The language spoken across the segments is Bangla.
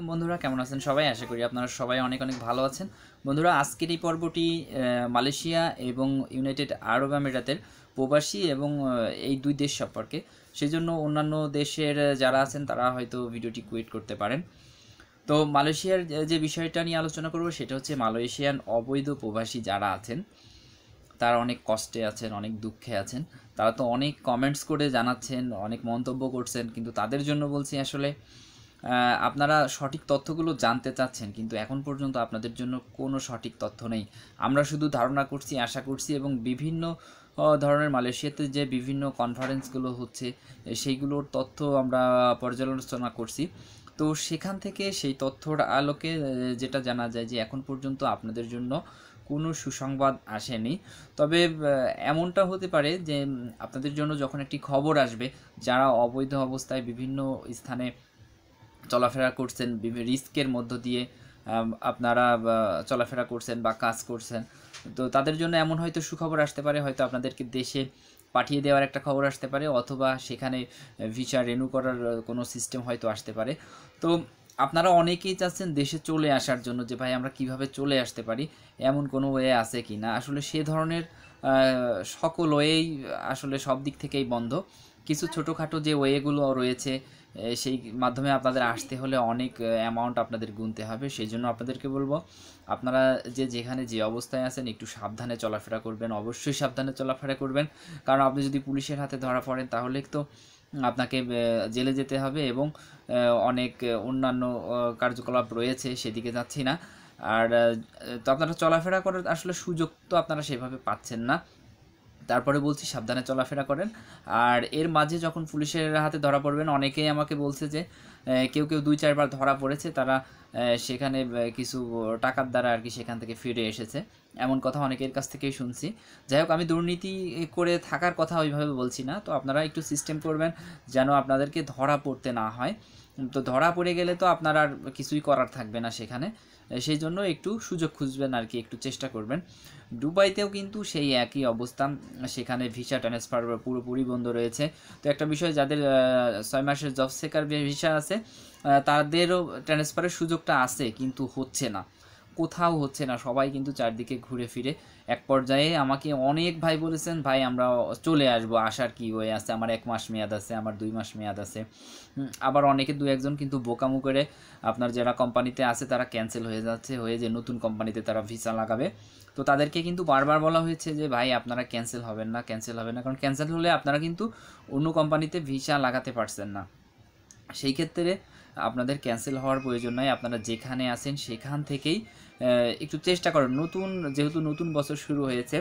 আলাইকুম বন্ধুরা, কেমন আছেন সবাই? আশা করি আপনারা সবাই অনেক অনেক ভালো আছেন। বন্ধুরা, আজকের এই পর্বটি মালয়েশিয়া এবং ইউনাইটেড আরব আমিরাতের প্রবাসী এবং এই দুই দেশ সম্পর্কে। সেজন্য অন্যান্য দেশের যারা আছেন, তারা হয়তো ভিডিওটি কুইট করতে পারেন। তো মালয়েশিয়ার যে- বিষয়টা নিয়ে আলোচনা করব, সেটা হচ্ছে মালয়েশিয়ান অবৈধ প্রবাসী যারা আছেন, তারা অনেক কষ্টে আছেন, অনেক দুঃখে আছেন। তারা তো অনেক কমেন্টস করে জানাচ্ছেন, অনেক মন্তব্য করছেন, কিন্তু তাদের জন্য বলছি আসলে আপনারা সঠিক তথ্যগুলো জানতে চাচ্ছেন, কিন্তু এখন পর্যন্ত আপনাদের জন্য কোনো সঠিক তথ্য নেই। আমরা শুধু ধারণা করছি, আশা করছি এবং বিভিন্ন ধরনের মালয়েশিয়াতে যে বিভিন্ন কনফারেন্সগুলো হচ্ছে সেইগুলোর তথ্য আমরা পর্যালোচনা করছি। তো সেখান থেকে সেই তথ্যর আলোকে যেটা জানা যায় যে এখন পর্যন্ত আপনাদের জন্য কোনো সুসংবাদ আসেনি। তবে এমনটা হতে পারে যে, আপনাদের জন্য যখন একটি খবর আসবে, যারা অবৈধ অবস্থায় বিভিন্ন স্থানে চলাফেরা করছেন বিভিন্ন রিস্কের মধ্য দিয়ে আপনারা চলাফেরা করছেন বা কাজ করছেন। তো তাদের জন্য এমন হয়তো সুখবর আসতে পারে, হয়তো আপনাদেরকে দেশে পাঠিয়ে দেওয়ার একটা খবর আসতে পারে, অথবা সেখানে ভিসা রেনু করার কোনো সিস্টেম হয়তো আসতে পারে। তো আপনারা অনেকেই চাচ্ছেন দেশে চলে আসার জন্য যে, ভাই, আমরা কীভাবে চলে আসতে পারি? এমন কোনো ওয়ে আছে কি না আসলে সে ধরনের সকল ওয়েই আসলে সব দিক থেকেই বন্ধ। কিছু ছোটোখাটো যে ওয়েগুলো রয়েছে সেই মাধ্যমে আপনাদের আসতে হলে অনেক অ্যামাউন্ট আপনাদের গুনতে হবে। সেই জন্য আপনাদেরকে বলব, আপনারা যে যেখানে যে অবস্থায় আছেন, একটু সাবধানে চলাফেরা করবেন। অবশ্যই সাবধানে চলাফেরা করবেন। কারণ আপনি যদি পুলিশের হাতে ধরা পড়েন, তাহলে তো আপনাকে জেলে যেতে হবে এবং অনেক অন্যান্য কার্যকলাপ রয়েছে, সেদিকে যাচ্ছি না। আর তো আপনারা চলাফেরা করার আসলে সুযোগ তো আপনারা সেভাবে পাচ্ছেন না। তারপরে বলছি সাবধানে চলাফেরা করেন। আর এর মাঝে যখন পুলিশের হাতে ধরা পড়বেন, অনেকেই আমাকে বলছে যে কেউ কেউ দুই চারবার ধরা পড়েছে, তারা সেখানে কিছু টাকার দ্বারা আর কি সেখান থেকে ফিরে এসেছে। এমন কথা অনেকের কাছ থেকেই শুনছি। যাই হোক, আমি দুর্নীতি করে থাকার কথা ওইভাবে বলছি না। তো আপনারা একটু সিস্টেম করবেন যেন আপনাদেরকে ধরা পড়তে না হয়। তো ধরা পড়ে গেলে তো আপনার আর কিছুই করার থাকবে না সেখানে। সেই জন্য একটু সুযোগ খুঁজবেন আর কি, একটু চেষ্টা করবেন। দুবাইতেও কিন্তু সেই একই অবস্থা সেখানে ভিসা ট্রান্সফার পুরোপুরি বন্ধ রয়েছে। তো একটা বিষয়, যাদের ছয় মাসের জব সেকার ভিসা আছে আহ, তাদেরও ট্রান্সফারের সুযোগটা আছে কিন্তু হচ্ছে না। কোথাও হচ্ছে না সবাই কিন্তু চারদিকে ঘুরে ফিরে। এক পর্যায়ে আমাকে অনেক ভাই বলেছেন ভাই আমরা চলে আসব আসার কি হয়ে আছে? আমার এক মাস মেয়াদ আছে আমার দুই মাস মেয়াদ আছে। আবার অনেকে দু একজন কিন্তু বোকামু করে আপনার যারা কোম্পানিতে আছে তারা ক্যান্সেল হয়ে যাচ্ছে হয়ে যে নতুন কোম্পানিতে তারা ভিসা লাগাবে। তো তাদেরকে কিন্তু বারবার বলা হয়েছে যে ভাই আপনারা ক্যান্সেল হবেন না ক্যান্সেল হবেন না। কারণ ক্যান্সেল হলে আপনারা কিন্তু অন্য কোম্পানিতে ভিসা লাগাতে পারছেন না। সেই ক্ষেত্রে আপনাদের ক্যান্সেল হওয়ার প্রয়োজন নয় আপনারা যেখানে আছেন সেখান থেকেই একটু চেষ্টা করেন। নতুন, যেহেতু নতুন বছর শুরু হয়েছে,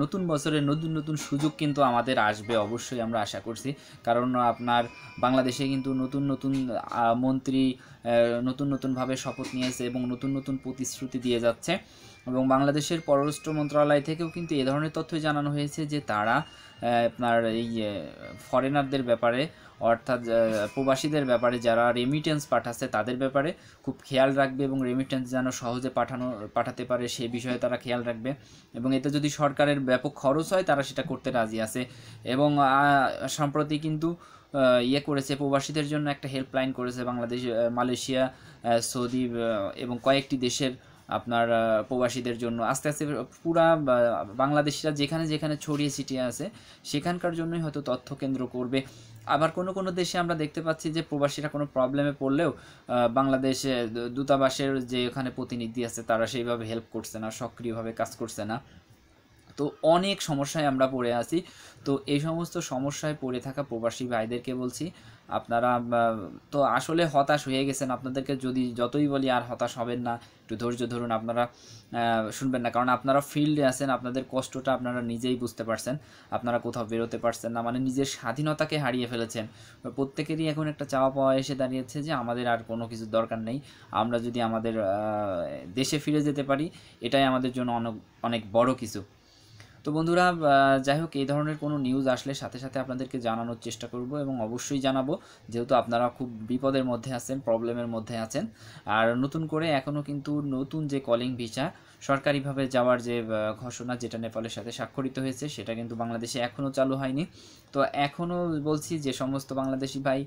নতুন বছরে নতুন নতুন সুযোগ কিন্তু আমাদের আসবে অবশ্যই আমরা আশা করছি। কারণ আপনার বাংলাদেশে কিন্তু নতুন নতুন মন্ত্রী নতুন, নতুনভাবে শপথ নিয়েছে এবং নতুন নতুন প্রতিশ্রুতি দিয়ে যাচ্ছে। এবং বাংলাদেশের পররাষ্ট্র মন্ত্রণালয় থেকেও কিন্তু এ ধরনের তথ্য জানানো হয়েছে যে তারা আপনার এই ফরেনারদের ব্যাপারে, অর্থাৎ প্রবাসীদের ব্যাপারে যারা রেমিটেন্স পাঠাচ্ছে তাদের ব্যাপারে খুব খেয়াল রাখবে এবং রেমিটেন্স যেন সহজে পাঠানো, পাঠাতে পারে সে বিষয়ে তারা খেয়াল রাখবে। এবং এতে যদি সরকারের ব্যাপক খরচ হয়, তারা সেটা করতে রাজি আছে। এবং সম্প্রতি কিন্তু ইয়ে করেছে, প্রবাসীদের জন্য একটা হেল্পলাইন করেছে বাংলাদেশ মালয়েশিয়া সৌদি এবং কয়েকটি দেশের আপনার প্রবাসীদের জন্য। আস্তে আস্তে পুরা বাংলাদেশিরা যেখানে যেখানে ছড়িয়ে ছিটিয়ে আছে, সেখানকার জন্যই হয়তো তথ্য কেন্দ্র করবে। আবার কোনো কোনো দেশে আমরা দেখতে পাচ্ছি যে প্রবাসীরা কোনো প্রবলেমে পড়লেও বাংলাদেশে দূতাবাসের যে ওখানে প্রতিনিধি আছে, তারা সেইভাবে হেল্প করছে না, সক্রিয়ভাবে কাজ করছে না। তো অনেক সমস্যায় আমরা পড়ে আছি। তো এই সমস্ত সমস্যায় পড়ে থাকা প্রবাসী ভাইদেরকে বলছি, আপনারা তো আসলে হতাশ হয়ে গেছেন। আপনাদেরকে যদি যতই বলি আর হতাশ হবেন না, একটু ধৈর্য ধরুন, আপনারা শুনবেন না। কারণ আপনারা ফিল্ডে আছেন, আপনাদের কষ্টটা আপনারা নিজেই বুঝতে পারছেন। আপনারা কোথাও বেরোতে পারছেন না মানে নিজের স্বাধীনতাকে হারিয়ে ফেলেছেন। প্রত্যেকেরই এখন একটা চাওয়া পাওয়া এসে দাঁড়িয়েছে যে, আমাদের আর কোনো কিছু দরকার নেই। আমরা যদি আমাদের দেশে ফিরে যেতে পারি, এটাই আমাদের জন্য অনেক অনেক বড় কিছু। তো বন্ধুরা যাই হোক, এই ধরনের কোনো নিউজ আসলে সাথে সাথে আপনাদেরকে জানানোর চেষ্টা করব এবং অবশ্যই জানাব, যেহেতু আপনারা খুব বিপদের মধ্যে আছেন প্রবলেমের মধ্যে আছেন। আর নতুন করে এখনও কিন্তু নতুন যে কলিং ভিসা সরকারিভাবে যাওয়ার যে ঘোষণা যেটা নেপালের সাথে স্বাক্ষরিত হয়েছে, সেটা কিন্তু বাংলাদেশে এখনও চালু হয়নি। তো এখনও বলছি যে সমস্ত বাংলাদেশি ভাই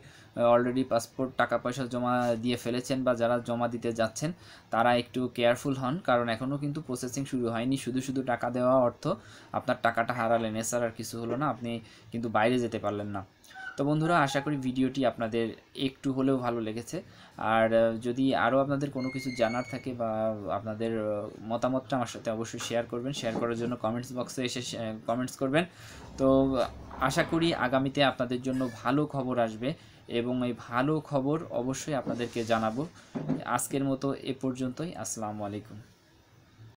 অলরেডি পাসপোর্ট টাকা পয়সা জমা দিয়ে ফেলেছেন বা যারা জমা দিতে যাচ্ছেন, তারা একটু কেয়ারফুল হন, কারণ এখনও কিন্তু প্রসেসিং শুরু হয়নি। শুধু শুধু টাকা দেওয়া অর্থ আপনার টাকাটা হারালেন এছাড়া আর কিছু হলো না, আপনি কিন্তু বাইরে যেতে পারলেন না। তো বন্ধুরা, আশা করি ভিডিওটি আপনাদের একটু হলেও ভালো লেগেছে। আর যদি আরও আপনাদের কোনো কিছু জানার থাকে বা আপনাদের মতামতটা আমার সাথে অবশ্যই শেয়ার করবেন। শেয়ার করার জন্য কমেন্টস বক্সে এসে কমেন্টস করবেন। তো, আশা করি আগামীতে আপনাদের জন্য ভালো খবর আসবে এবং এই ভালো খবর অবশ্যই আপনাদেরকে জানাব। আজকের মতো এ পর্যন্তই। আসসালামু আলাইকুম।